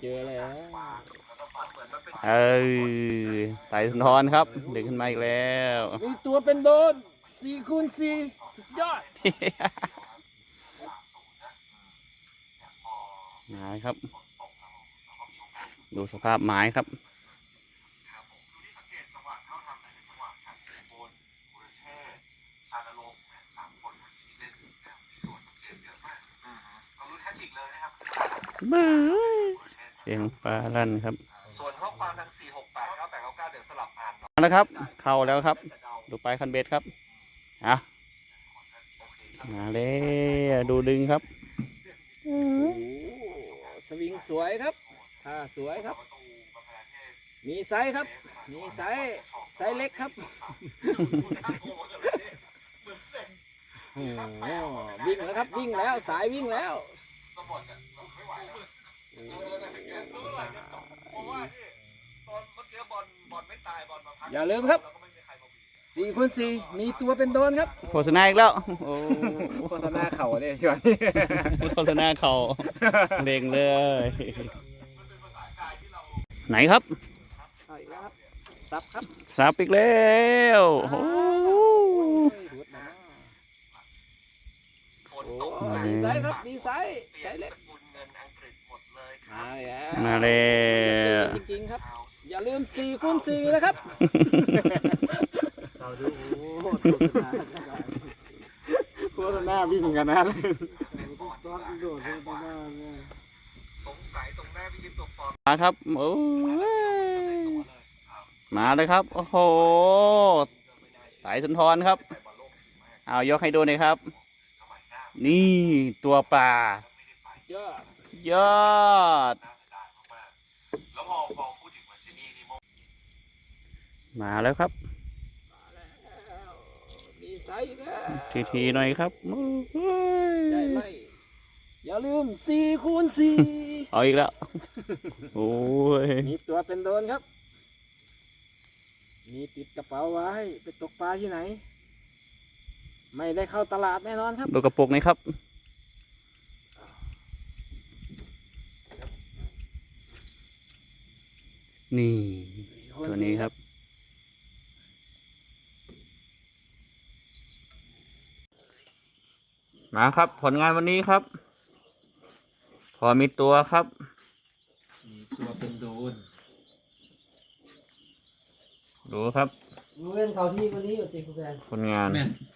เจอแล้วเออไต่สุนทรครับดึงขึ้นมาอีกแล้วมีตัวเป็นโดนสี่คูณสี่สุดยอดหมายครับ ดูสภาพไม้ครับบ้าเสียงฟ้าลั่นครับส่วนข้อความทาง4 6 8 9 8 9 9เดี๋ยวสลับอ่านเนาะมาแล้วครับ เข้าแล้วครับ ดูไปคันเบ็ดครับอะมาเลยดูดึงครับโอ้สวิงสวยครับท่าสวยครับ มีไซส์ครับ มีไซส์ไซส์เล็กครับโอ้โหวิ่งแล้วครับวิ่งแล้วสายวิ่งแล้ว เพราะว่านี่ตอนเมื่อกี้บอลบอลไม่ตายบอลมาพักอย่าลืมครับแล้วก็ไม่มีใครมาบีบสี่คูณสี่มีตัวเป็นโดนครับโฆษณาอีกแล้วโอ้โฆษณาเข่าเลยช่วงโฆษณาเขาเร่งเลย ไหนครับเอาอีกแล้วครับซับครับสับอีกแล้วโอ้ดูดนะฝนตกโอ้ดีไซน์ครับดีไซน์เปไซลี่ยนส์เล็กสกุลเงินอังกฤษหมดเลยค มารับแล้วมาแล้วจริงๆครับ อย่าลืมสี่คูณสี่นะครับเราดูโอ้โหโฆษณาวิ่งกันนะสงสัยตรงหน้าพี่ยิปตัวปลอมมาครับโอ้ยมาเลยครับ โอ้โห สายสุนทรครับเอายกให้ดูหน่อยครับ นี่ตัวปลาเยอะยอดแล้วพอพอพูดถึงมันที่นี่นี่โมมาแล้วครับดีไซน์อีกแล้วทีทีๆหน่อยครับโอ้ยใช่ไหมอย่าลืมสี่คูณสี่ เอาอีกแล้ว โอ้ย มีตัวเป็นโดนครับ มีติดกระเป๋าไว้ไปตกปลาที่ไหน ไม่ได้เข้าตลาดแน่นอนครับ ดูกระปุกหน่อยครับ นี่ ตัวนี้ครับ มาครับผลงานวันนี้ครับ พอมีตัวครับ มีตัวเป็นโดนดูครับรู้เล่นเขาที่วันนี้อยู่ติคุณแฟนผลงานมันก็ติเขา